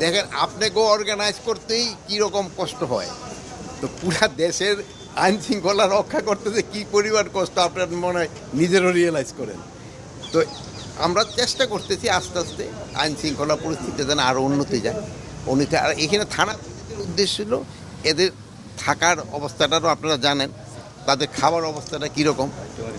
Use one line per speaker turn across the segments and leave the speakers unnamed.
দেখেন, আপনাকেও অর্গানাইজ করতেই কীরকম কষ্ট হয়। তো পুরা দেশের আইন শৃঙ্খলা রক্ষা করতে যে কী পরিমাণ কষ্ট আপনার মনে হয়, নিজেরও রিয়েলাইজ করেন। তো আমরা চেষ্টা করতেছি আস্তে আস্তে আইন শৃঙ্খলা পরিস্থিতি যেন আরও উন্নতি যায়। উন্নতি আর এখানে থানা উদ্দেশ্য ছিল এদের থাকার অবস্থাটারও আপনারা জানেন। তাদের খাবার অবস্থাটা কীরকম,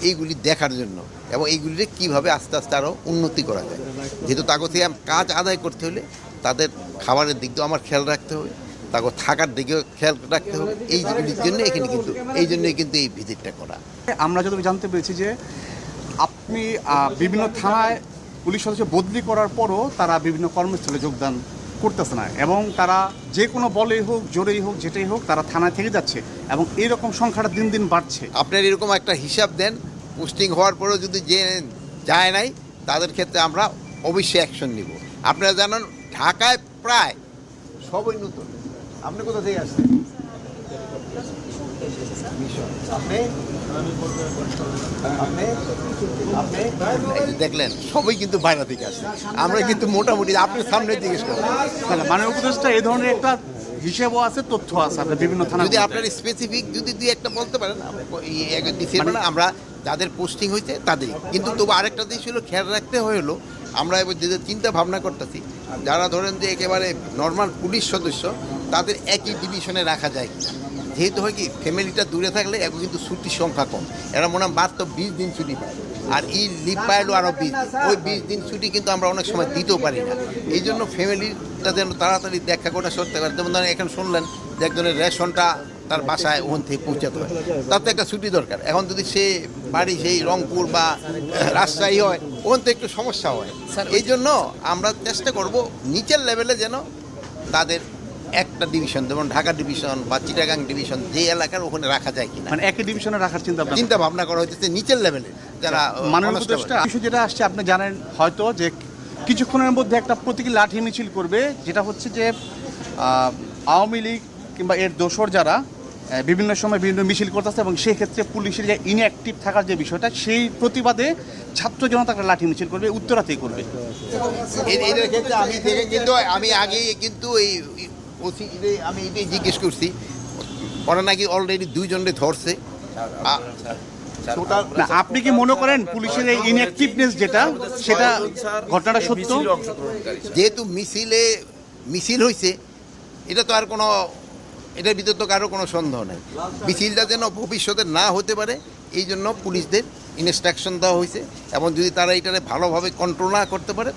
এইগুলি দেখার জন্য এবং এইগুলিকে কীভাবে আস্তে আস্তে আরও উন্নতি করা যায়। যেহেতু তাকে থেকে কাজ আদায় করতে হলে তাদের খাবারের দিক আমার খেয়াল রাখতে হবে তাকে থাকার দিকেও খেয়াল রাখতে হবে এইগুলির জন্য এখানে কিন্তু এই জন্যই কিন্তু এই ভিজিটটা করা।
আমরা যত জানতে পেরেছি যে আপনি বিভিন্ন থানায় পুলিশ সদস্য বদলি করার পরও তারা বিভিন্ন কর্মস্থলে যোগদান করতেছে না। এবং তারা যে কোনো বলেই হোক, জোরেই হোক, যেটাই হোক, তারা থানায় থেকে যাচ্ছে এবং এইরকম সংখ্যাটা দিন দিন বাড়ছে।
আপনার এরকম একটা হিসাব দেন, পোস্টিং হওয়ার পরেও যদি যে যায় নাই, তাদের ক্ষেত্রে আমরা অবশ্যই অ্যাকশন নিব। আপনারা জানেন, ঢাকায় প্রায় সবই নতুন। আপনি কোথা থেকে আসছেন? আপনি আপনি আপনি দেখলেন সবাই কিন্তু বাইরে থেকে আসছে। আমরা কিন্তু মোটামুটি আপনার সামনে জিজ্ঞেস করেন
মানে উপদেশটা এই ধরনের একটা হিসেবও আছে তথ্য আছে আপনার বিভিন্ন থানা
যদি আপনার স্পেসিফিক যদি দুই একটা বলতে পারেন আমরা এই এক- দিচ্ছি না আমরা যাদের পোস্টিং হয়েছে তাদেরই কিন্তু তবু আরেকটা দিক ছিল খেয়াল রাখতে হলো আমরা এবার যে চিন্তা ভাবনা করতেছি যারা ধরেন যে একেবারে নর্মাল পুলিশ সদস্য তাদের একই ডিভিশনে রাখা যায় কিনা? যেহেতু হয় কি ফ্যামিলিটা দূরে থাকলে এখন কিন্তু ছুটির সংখ্যা কম। এরা মনে হয় মাত্র বিশ দিন ছুটি পায়। আর এই লিভ পাইলো আরও বিশ ওই বিশ দিন ছুটি কিন্তু আমরা অনেক সময় দিতেও পারি না। এই জন্য ফ্যামিলিটা যেন তাড়াতাড়ি দেখা করে সত্যি পারে যেমন ধরেন এখন শুনলেন যে একজনের রেশনটা তার বাসায় ওখান থেকে পৌঁছাতে হয়। তার তো একটা ছুটি দরকার। এখন যদি সে বাড়ি সেই রংপুর বা রাজশাহী হয় ওখান থেকে একটু সমস্যা হয়। এই জন্য আমরা চেষ্টা করব নিচের লেভেলে যেন তাদের একটা ডিভিশন যেমন ঢাকা ডিভিশন বা চিটাগাং ডিভিশন যে এলাকার ওখানে রাখা যায় কিনা।
মানে একই ডিভিশনে রাখার চিন্তা
চিন্তা ভাবনা করা হচ্ছে নিচের লেভেলে যারা
মাননীয়
constable।
উপদেষ্টা ইস্যু যেটা আসছে আপনি জানেন হয়তো যে কিছুক্ষণের মধ্যে একটা প্রতীকী লাঠি মিছিল করবে যেটা হচ্ছে যে আওয়ামী লীগ কিংবা এর দোসর যারা বিভিন্ন সময় বিভিন্ন মিছিল করতেছে এবং সেই ক্ষেত্রে পুলিশের যে ইনঅ্যাক্টিভ থাকার যে বিষয়টা সেই প্রতিবাদে ছাত্র জনতা একটা লাঠি মিছিল করবে উত্তরাতেই করবে।
এদের ক্ষেত্রে আমি দেখে কিন্তু আমি আগে কিন্তু এই ওসি আমি এটাই জিজ্ঞেস করছি। ওরা নাকি অলরেডি দুইজনে ধরছে।
না আপনি কি মনে করেন পুলিশের এই ইনঅ্যাক্টিভনেস যেটা সেটা ঘটনাটা সত্য?
যেহেতু মিছিলে মিছিল হয়েছে এটা তো আর কোনো এটার ভিতর তো কারও কোনো সন্দেহ নেই। মিছিলটা যেন ভবিষ্যতে না হতে পারে এই জন্য পুলিশদের ইনস্ট্রাকশন দেওয়া হয়েছে এবং যদি তারা এটারে ভালোভাবে কন্ট্রোল না করতে পারে